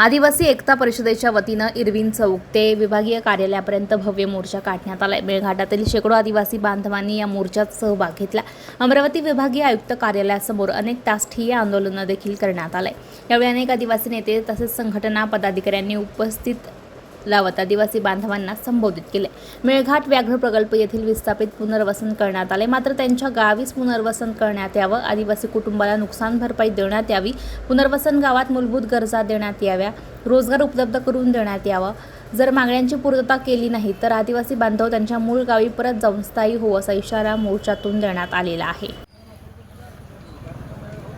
आदिवासी एकता परिषदेच्या वतीनं इरविन चौक ते विभागीय कार्यालयापर्यंत भव्य मोर्चा काढण्यात आला मेळघाटातील शेकडो आदिवासी बांधवांनी या मोर्चात सहभाग घेतला. अमरावती विभागीय आयुक्त कार्यालयासमोर अनेक तास ठिय्या आंदोलनं देखील करण्यात आलंय. यावेळी अनेक आदिवासी नेते तसेच संघटना पदाधिकाऱ्यांनी उपस्थित लावत आदिवासी बांधवांना संबोधित केले. मेळघाट व्याघ्र प्रकल्प येथील विस्थापित पुनर्वसन करण्यात आले. मात्र त्यांच्या गावीच पुनर्वसन करण्यात यावं आदिवासी कुटुंबाला नुकसान भरपाई देण्यात यावी पुनर्वसन गावात मूलभूत गरजा देण्यात याव्या रोजगार उपलब्ध करून देण्यात यावा. जर मागण्यांची पूर्तता केली नाही तर आदिवासी बांधव त्यांच्या मूळ गावी परत जाऊन स्थायी हो असा इशारा मोर्चातून देण्यात आलेला आहे.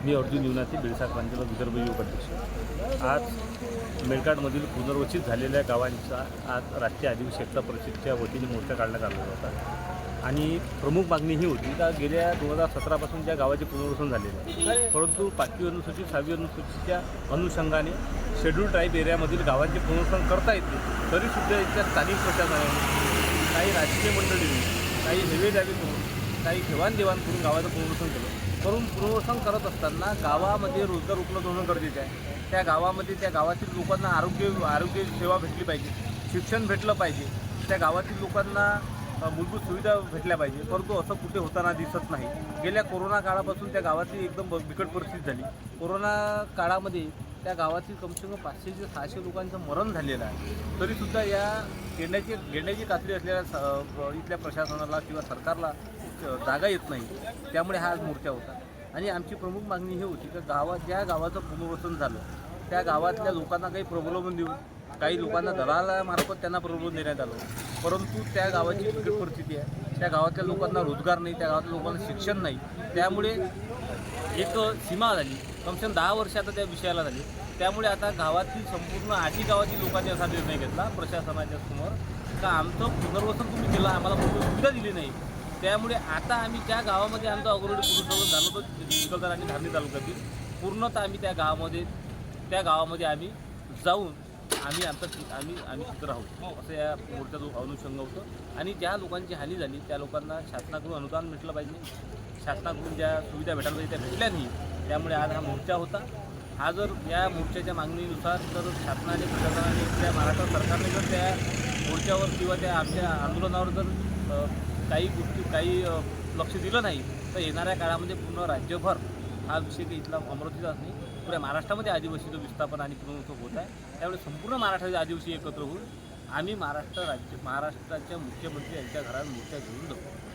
मी अर्जुन युवनाची बिरसा क्रांतीला विदर्भ युवक अध्यक्ष. आज मेळघाटमधील पुनर्वसित झालेल्या गावांचा आज राष्ट्रीय आदिवासी एकता परिषदच्या वतीने मोर्चा काढण्यात आला होता. आणि प्रमुख मागणी ही होती का गेल्या दोन हजार सतरापासून ज्या गावाचे पुनर्वसन झालेलं आहे परंतु पाचवी अनुसूचित सहावी अनुसूचितच्या अनुषंगाने शेड्यूल ट्राईब एरियामधील गावांचे पुनर्वसन करता येते तरीसुद्धा इथल्या स्थानिक प्रशासनाने काही राजकीय मंडळींनी काही हेवे दावे करून काही देवाणदेवाण करून गावाचं पुनर्वसन केलं. करून पुनर्वसन करत असताना गावामध्ये रोजगार उपलब्ध होणं गरजेचं आहे. त्या गावामध्ये त्या गावातील लोकांना आरोग्य आरोग्य सेवा भेटली पाहिजे शिक्षण भेटलं पाहिजे त्या गावातील लोकांना मूलभूत सुविधा भेटल्या पाहिजे परंतु असं कुठे होताना दिसत नाही. गेल्या कोरोना काळापासून त्या गावाची एकदम ब- बिकट परिस्थिती झाली. कोरोना काळामध्ये त्या गावातील कमसे कम पाचशे ते सहाशे लोकांचं मरण झालेलं आहे. तरीसुद्धा या गेंड्याची गेंड्याची कातली असलेल्या स- इथल्या प्रशासनाला किंवा सरकारला जागा येत नाही. त्यामुळे हा आज मोर्चा होता. आणि आमची प्रमुख मागणी ही होती की गावात ज्या गावाचं पुनर्वसन झालं त्या गावातल्या लोकांना काही प्रबोधन देऊन काही लोकांना दलालामार्फत त्यांना प्रबोधन देण्यात आलं. परंतु त्या गावाची बिकट परिस्थिती आहे. त्या गावातल्या लोकांना रोजगार नाही त्या गावातल्या लोकांना शिक्षण नाही. त्यामुळे एक सीमा झाली. कमसे दहा वर्ष आता त्या विषयाला झाली. त्यामुळे आता गावातील संपूर्ण आठी गावातील लोकांनी असा निर्णय घेतला प्रशासनाच्या समोर. का आमचं पुनर्वसन तुम्ही केलं आम्हाला सुविधा दिली नाही. त्यामुळे आता आम्ही त्या गावामध्ये आमचं अग्रवडी पुनर्वसन झालं होतं चिखलदार आणि धारणी तालुक्यातील पूर्णतः आम्ही त्या गावामध्ये त्या गावामध्ये आम्ही जाऊन आम्ही आमचं आम्ही आम्ही तिथं राहू. असं या मोर्चाचं अनुषंग होतं. आणि ज्या लोकांची हानी झाली त्या लोकांना शासनाकडून अनुदान भेटलं पाहिजे. शासनाकडून ज्या सुविधा भेटायला पाहिजे त्या भेटल्या नाही. त्यामुळे आज हा मोर्चा होता. हा जर या मोर्चाच्या मागणीनुसार तर शासनाने प्रशासनाने त्या महाराष्ट्र सरकारने जर त्या मोर्चावर किंवा त्या आमच्या आंदोलनावर जर काही गोष्टी काही लक्ष दिलं नाही तर येणाऱ्या काळामध्ये पूर्ण राज्यभर हा विषय काही इथला अमरावतीचाच नाही. पुऱ्या महाराष्ट्रामध्ये आदिवासीचं विस्थापन आणि पुनर्वसन होत आहे त्यामुळे संपूर्ण महाराष्ट्राचे आदिवासी एकत्र होऊन आम्ही महाराष्ट्र राज्य महाराष्ट्राच्या मुख्यमंत्री यांच्या घरात मोठ्या घेऊन जाऊ.